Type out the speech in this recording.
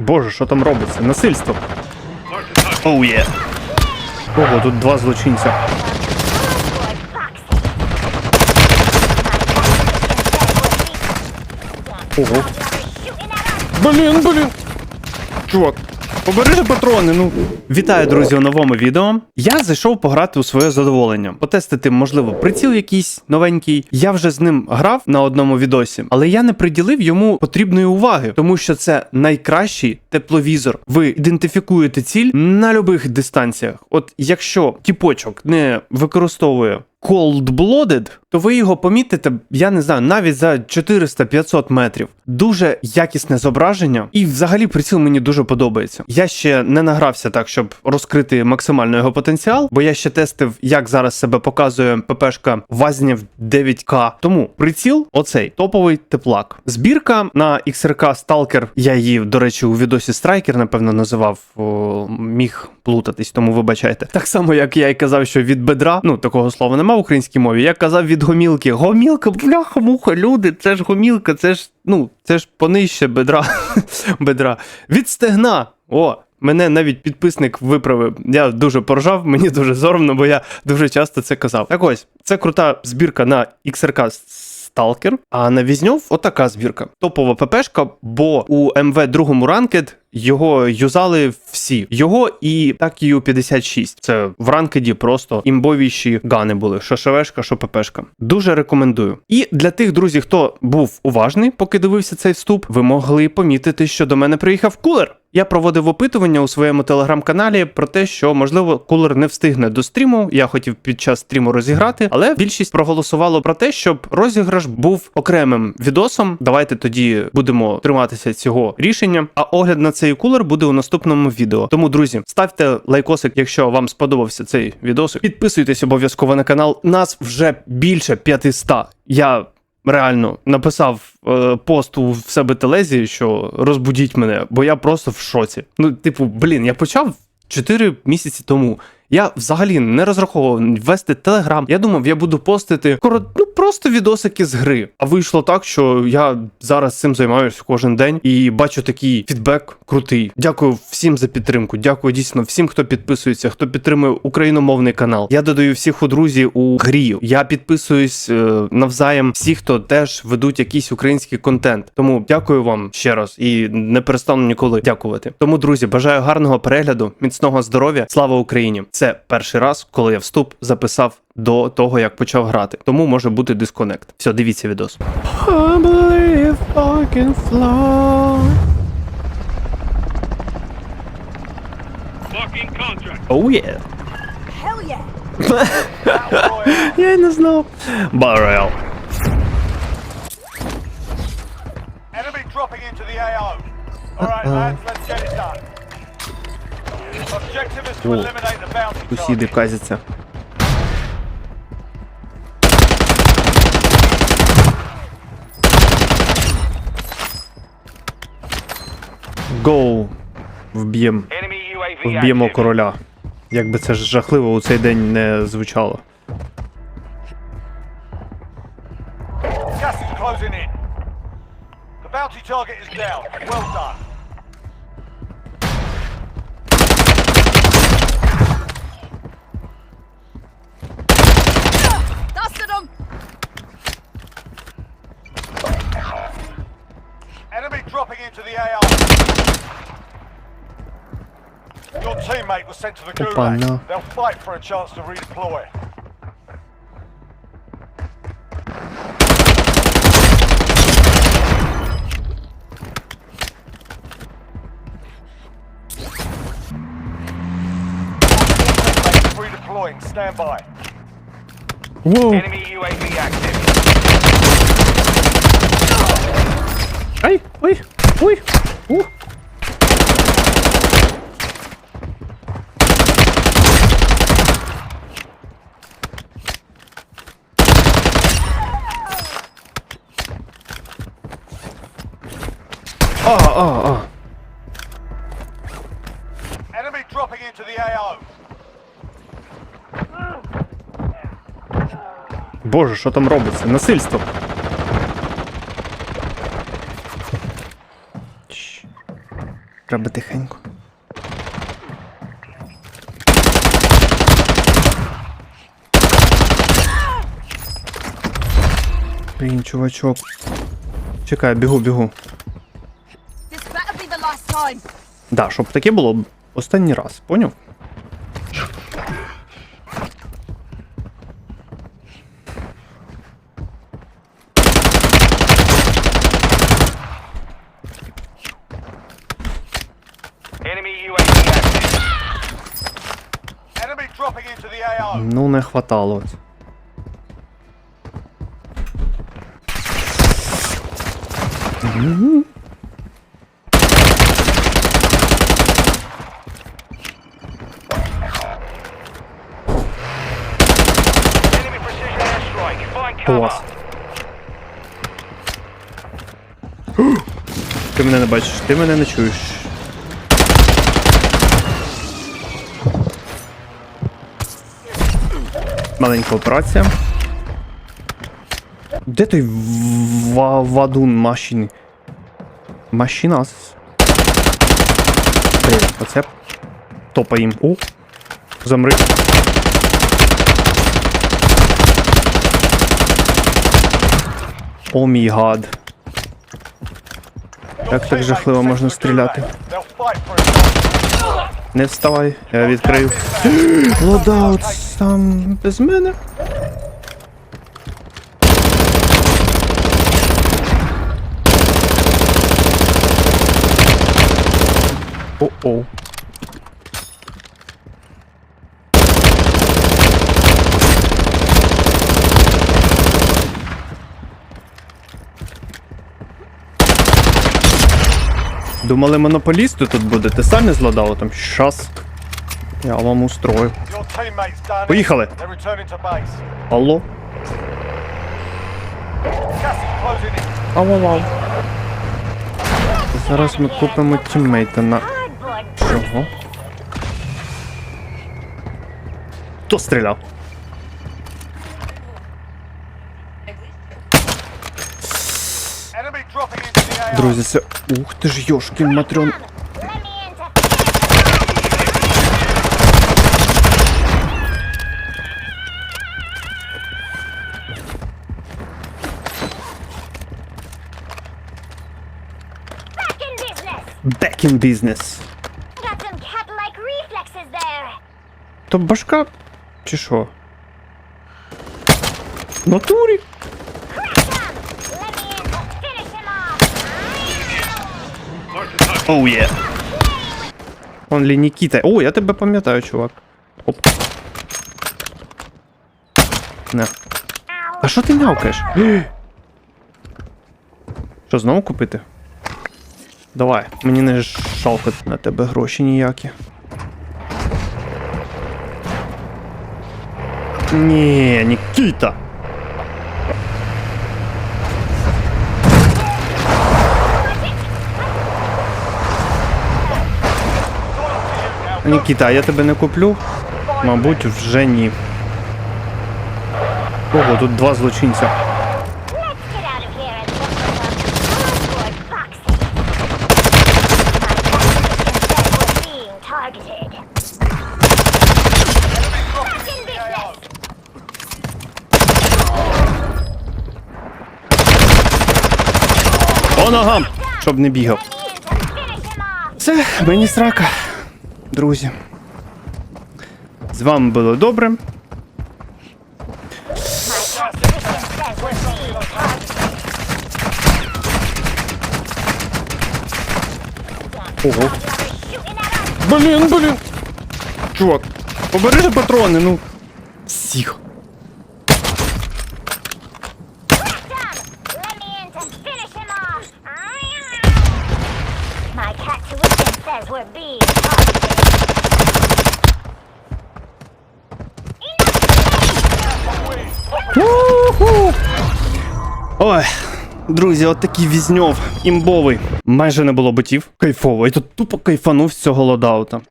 Боже, що там робиться? Насильство. Оу є. Ого, тут два злочинця. Ого. Блін, блін. Чувак, побережи патрони, ну. Вітаю, друзі, у новому відео. Я зайшов пограти у своє задоволення, потестити, можливо, приціл якийсь новенький. Я вже з ним грав на одному відосі, але я не приділив йому потрібної уваги, тому що це найкращий тепловізор. Ви ідентифікуєте ціль на любих дистанціях. От якщо тіпочок не використовує cold-blooded, то ви його помітите, я не знаю, навіть за 400-500 метрів. Дуже якісне зображення, і взагалі приціл мені дуже подобається. Я ще не награвся так, щоб розкрити максимально його потенціал, бо я ще тестив, як зараз себе показує ППшка Вазнєв 9К. Тому приціл оцей топовий теплак. Збірка на XRK Stalker, я її, до речі, у відосі Striker, напевно, називав, о, міг плутатись, тому вибачайте. Так само, як я і казав, що від бедра, ну такого слова нема в українській мові. Я казав від гомілки. Гомілка, бляха, муха, люди, це ж гомілка, це ж, ну, це ж понижче бедра. бедра. Від стегна. О, Мене навіть підписник виправив. Я дуже поржав, мені дуже соромно, бо я дуже часто це казав. Так ось, це крута збірка на XRK Stalker, а на Візньов отака збірка. Топова ППшка, бо у МВ другому ранкед його юзали всі. Його і так ю 56 Це в ранкеді просто імбовіші гани були. Що ШВшка, що ППшка. Дуже рекомендую. І для тих друзів, хто був уважний, поки дивився цей вступ, ви могли помітити, що до мене приїхав кулер. Я проводив опитування у своєму телеграм-каналі про те, що можливо кулер не встигне до стріму. Я хотів під час стріму розіграти, але більшість проголосувало про те, щоб розіграш був окремим відосом. Давайте тоді будемо триматися цього рішення. А огляд на цей кулер буде у наступному відео. Тому, друзі, ставте лайкосик, якщо вам сподобався цей відосик. Підписуйтесь обов'язково на канал. Нас вже більше 500. Я реально написав е, пост у в себе телезі, що розбудіть мене, бо я просто в шоці. Ну, типу, блін, я почав 4 місяці тому. Я взагалі не розраховував вести телеграм. Я думав, я буду постити корот, ну просто відосики з гри. А вийшло так, що я зараз цим займаюся кожен день і бачу такий фідбек крутий. Дякую всім за підтримку. Дякую дійсно всім, хто підписується, хто підтримує україномовний канал. Я додаю всіх у друзі у грі. Я підписуюсь е, навзаєм всі, хто теж ведуть якийсь український контент. Тому дякую вам ще раз і не перестану ніколи дякувати. Тому, друзі, бажаю гарного перегляду, міцного здоров'я. Слава Україні! Це перший раз, коли я вступ записав до того, як почав грати. Тому може бути дисконект. Все, дивіться відос. I believe I can fly. Oh yeah. Hell yeah! Я не знав. Барел. Enemy dropping into the AO. Alright, lads, let's О, Сусіди казяться. Гоу. Вб'єм. Вб'ємо короля. Як би це ж жахливо у цей день не звучало. Gas is closing in. The bounty target is down. Well done. Moving into the AR. Your teammate was sent to the gulag. They'll fight for a chance to redeploy. Redeploying. Stand by. Whoa. Enemy UAV active. Hey, wait. Ой! У! А, а, а. Enemy dropping into the AO. Боже, що там робиться? Насильство. Треба тихенько. Блін, чувачок. Чекай, бігу, бігу. Да, щоб таке було останній раз, поняв? Ну, не хватало. Клас. Ти мене не бачиш, ти мене не чуєш. Маленька операція. Де той ва- вадун машини? Машинас. Блін, оце топаємо. У. Замри. О мій гад. Як так жахливо можна стріляти? Не вставай, я відкрию. Лодаут сам без мене. О-оу. Думали, монополісти тут будете самі з лодаутом? Щас. Я вам устрою. Поїхали. Алло? Ау-ау-ау. Зараз ми купимо тіммейта на. Чого? Хто стріляв? Enemy dropping into the AO. Друзі, це. Ух ти ж йошкін матрьон. Back in business. Back in business. Got some cat-like reflexes there. То башка. Чи що? В Натурі. Оу є. Он лі Нікіта. О, я тебе пам'ятаю, чувак. Оп. Не. А що ти мявкаєш? Що, знову купити? Давай, мені не жалко на тебе гроші ніякі. Ні, Нікіта. Нікіта, а я тебе не куплю? Мабуть, вже ні. Ого, тут два злочинця. По ногам! Щоб не бігав. Це мені срака. Друзі. З вами було добре. We're. Ого. Блін, блін. Чувак, побери же патрони, ну. Всіх. Crack them. Ой, друзі, от такий візньов імбовий. Майже не було ботів. Кайфово. І тут тупо кайфанув з цього лодаута.